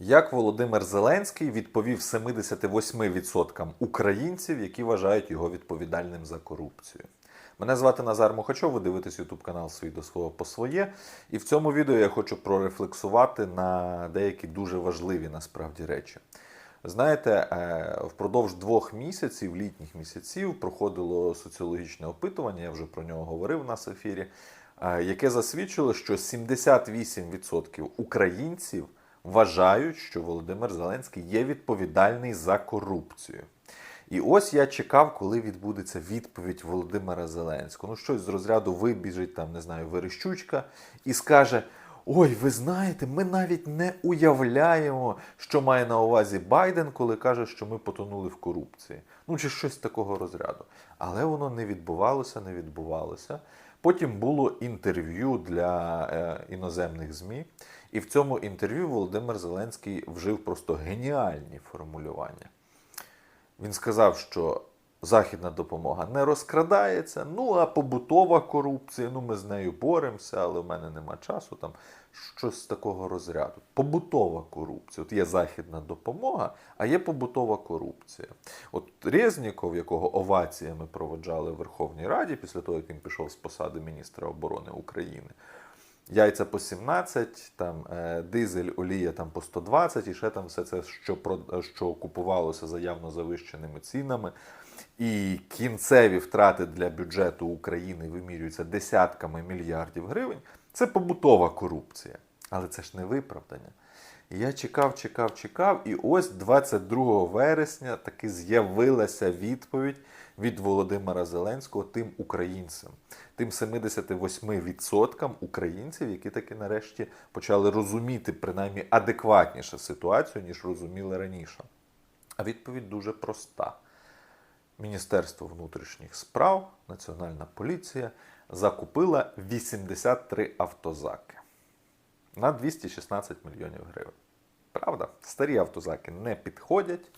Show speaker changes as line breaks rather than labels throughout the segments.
Як Володимир Зеленський відповів 78% українців, які вважають його відповідальним за корупцію? Мене звати Назар Мухачов, ви дивитесь YouTube канал «Свій до свого по своє. І в цьому відео я хочу прорефлексувати на деякі дуже важливі насправді речі. Знаєте, е, впродовж двох місяців, літніх місяців, проходило соціологічне опитування, я вже про нього говорив у нас ефірі, е, яке засвідчило, що 78% українців вважають, що Володимир Зеленський є відповідальний за корупцію. І ось я чекав, коли відбудеться відповідь Володимира Зеленського. Ну, щось з розряду вибіжить там, не знаю, Верещучка і скаже: Ой, ви знаєте, ми навіть не уявляємо, що має на увазі Байден, коли каже, що ми потонули в корупції. Ну чи щось такого розряду. Але воно не відбувалося, не відбувалося. Потім було інтерв'ю для е, іноземних ЗМІ, і в цьому інтерв'ю Володимир Зеленський вжив просто геніальні формулювання. Він сказав, що західна допомога не розкрадається, ну а побутова корупція, ну ми з нею боремося, але в мене нема часу. Там щось з такого розряду. Побутова корупція. От є західна допомога, а є побутова корупція. От Резніков, якого оваціями проводжали в Верховній Раді після того, як він пішов з посади міністра оборони України. Яйця по 17, там е, дизель, олія там по 120, і ще там все це, що про що купувалося за явно завищеними цінами. І кінцеві втрати для бюджету України вимірюються десятками мільярдів гривень. Це побутова корупція. Але це ж не виправдання. Я чекав, чекав, чекав, і ось 22 вересня таки з'явилася відповідь від Володимира Зеленського тим українцям, тим 78% українців, які таки нарешті почали розуміти принаймні адекватніше ситуацію, ніж розуміли раніше. А відповідь дуже проста. Міністерство внутрішніх справ, Національна поліція закупила 83 автозаки на 216 мільйонів гривень. Правда, старі автозаки не підходять,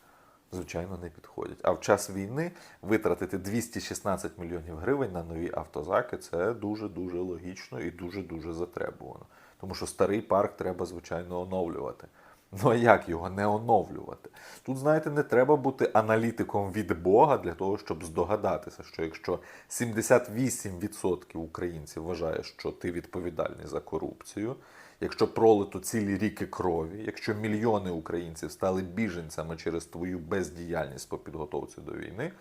звичайно, не підходять. А в час війни витратити 216 мільйонів гривень на нові автозаки це дуже-дуже логічно і дуже-дуже затребувано. Тому що старий парк треба, звичайно, оновлювати. Ну а як його не оновлювати? Тут, знаєте, не треба бути аналітиком від Бога для того, щоб здогадатися, що якщо 78% українців вважає, що ти відповідальний за корупцію, якщо пролито цілі ріки крові, якщо мільйони українців стали біженцями через твою бездіяльність по підготовці до війни,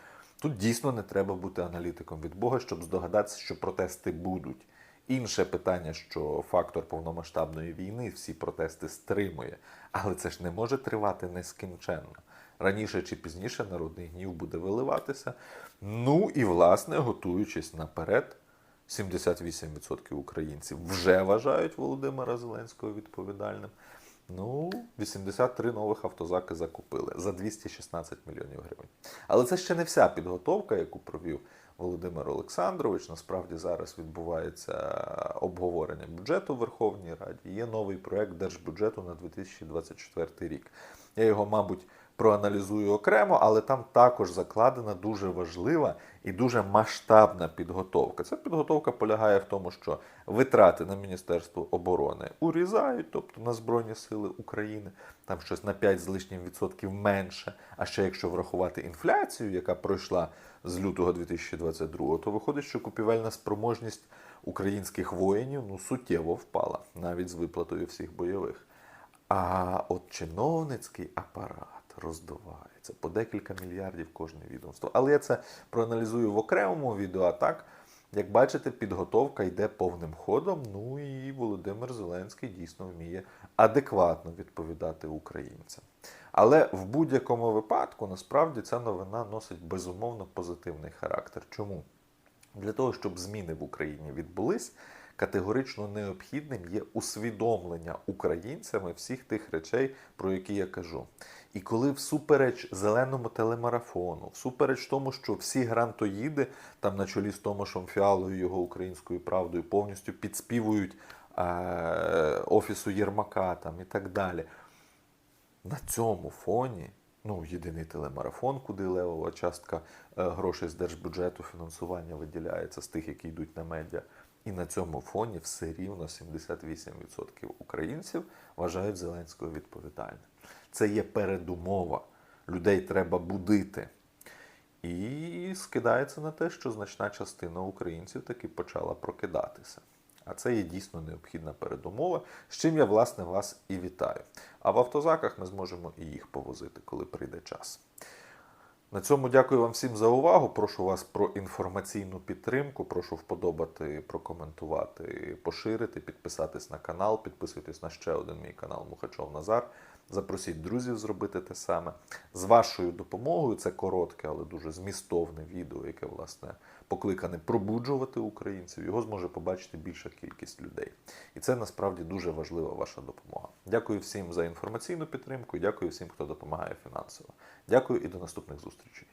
тут дійсно не треба бути аналітиком від Бога, щоб здогадатися, що протести будуть. Інше питання, що фактор повномасштабної війни всі протести стримує, але це ж не може тривати нескінченно. Раніше чи пізніше народний гнів буде виливатися. Ну і, власне, готуючись наперед, 78% українців вже вважають Володимира Зеленського відповідальним. Ну, 83 нових автозаки закупили за 216 мільйонів гривень. Але це ще не вся підготовка, яку провів Володимир Олександрович. Насправді зараз відбувається обговорення бюджету в Верховній Раді. Є новий проект держбюджету на 2024 рік. Я його, мабуть, проаналізую окремо, але там також закладена дуже важлива і дуже масштабна підготовка. Ця підготовка полягає в тому, що витрати на Міністерство оборони урізають, тобто на Збройні Сили України, там щось на 5 з лишнім відсотків менше. А ще якщо врахувати інфляцію, яка пройшла з лютого 2022, то виходить, що купівельна спроможність українських воїнів ну суттєво впала, навіть з виплатою всіх бойових. А от чиновницький апарат роздувається по декілька мільярдів кожне відомство. Але я це проаналізую в окремому відео. А так, як бачите, підготовка йде повним ходом. Ну і Володимир Зеленський дійсно вміє адекватно відповідати українцям. Але в будь-якому випадку насправді ця новина носить безумовно позитивний характер. Чому? Для того, щоб зміни в Україні відбулись, категорично необхідним є усвідомлення українцями всіх тих речей, про які я кажу. І коли всупереч зеленому телемарафону, всупереч тому, що всі грантоїди там на чолі з Томашем Фіалою, його українською правдою, повністю підспівують е- офісу Єрмака там і так далі. На цьому фоні ну, єдиний телемарафон, куди левова частка е, грошей з держбюджету фінансування виділяється з тих, які йдуть на медіа. І на цьому фоні все рівно 78% українців вважають Зеленського відповідальним. Це є передумова. Людей треба будити. І скидається на те, що значна частина українців таки почала прокидатися. А це є дійсно необхідна передумова, з чим я власне вас і вітаю. А в автозаках ми зможемо і їх повозити, коли прийде час. На цьому дякую вам всім за увагу. Прошу вас про інформаційну підтримку. Прошу вподобати, прокоментувати, поширити, підписатись на канал, підписуйтесь на ще один мій канал Мухачов Назар. Запросіть друзів зробити те саме. З вашою допомогою це коротке, але дуже змістовне відео, яке власне покликане пробуджувати українців. Його зможе побачити більша кількість людей. І це насправді дуже важлива ваша допомога. Дякую всім за інформаційну підтримку дякую всім, хто допомагає фінансово. Дякую і до наступних зустрічей.